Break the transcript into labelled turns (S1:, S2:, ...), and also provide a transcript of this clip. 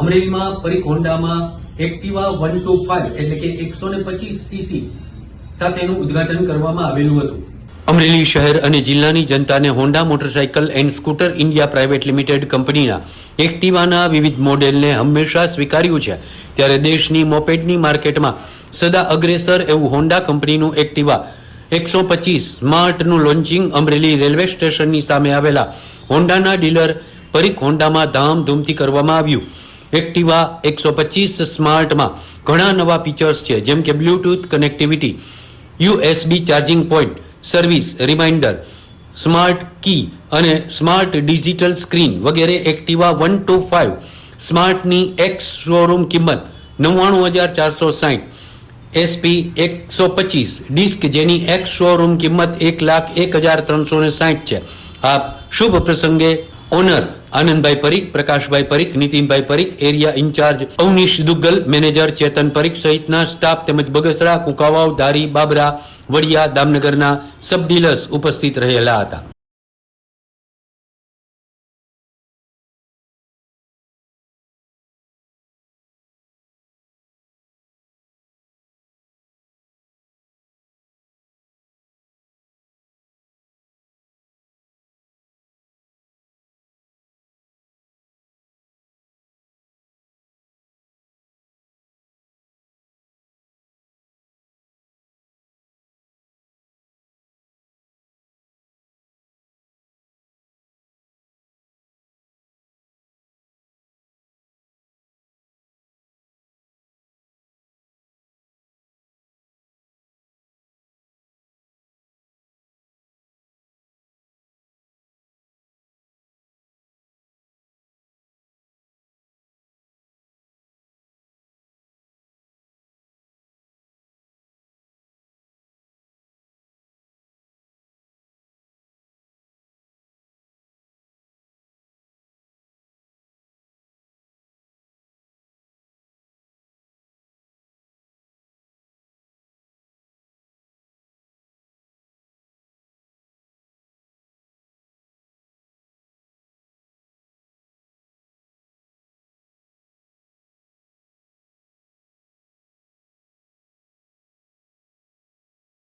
S1: અમરેલીમાં હોન્ડામાં Activa one two five એટલે કે એકસો ને પચીસ સીસી સાથેનું ઉદ્ઘાટન કરવામાં આવેલું હતું. અમરેલી શહેર અને જિલ્લાની જનતાને Honda motorcycle and scooter India private limited કંપનીના એક્ટિવાના વિવિધ મોડેલને હંમેશા સ્વીકાર્યું છે. ત્યારે દેશની મોપેડની માર્કેટમાં સદા અગ્રેસર એવું હોન્ડા કંપનીનું એક્ટિવા એકસો પચીસ સ્માર્ટનું લોન્ચિંગ અમરેલી રેલવે સ્ટેશનની સામે આવેલા હોન્ડાના ડીલર પરીખ હોન્ડામાં ધામધૂમથી કરવામાં આવ્યું. એક્ટિવા એકસો પચીસ સ્માર્ટમાં ઘણા નવા ફીચર્સ છે, જેમ કે Bluetooth connectivity USB charging point service reminder smart key અને સ્માર્ટ ડિજિટલ સ્ક્રીન વગેરે એક્ટિવા વન ટુ ફાઇવ સ્માર્ટની એક્સ શોરૂમ કિંમત નવ્વાણું હજાર ચારસો સાઠ એસપી એકસો પચીસ ડિસ્ક જેની એક્સ શોરૂમ કિંમત એક લાખ એક હજાર ત્રણસો ને સાઠ છે. આ શુભ પ્રસંગે owner Anandbhai Parikh, Prakashbhai Parikh, Nitinbhai Parikh, area in charge, Avnish Duggal, manager, Chetan Parikh સહિતના સ્ટાફ તેમજ બગસરા, કુંકાવાવ, ધારી, બાબરા, વડિયા, દામનગરના સબ ડીલર્સ ઉપસ્થિત રહેલા હતા.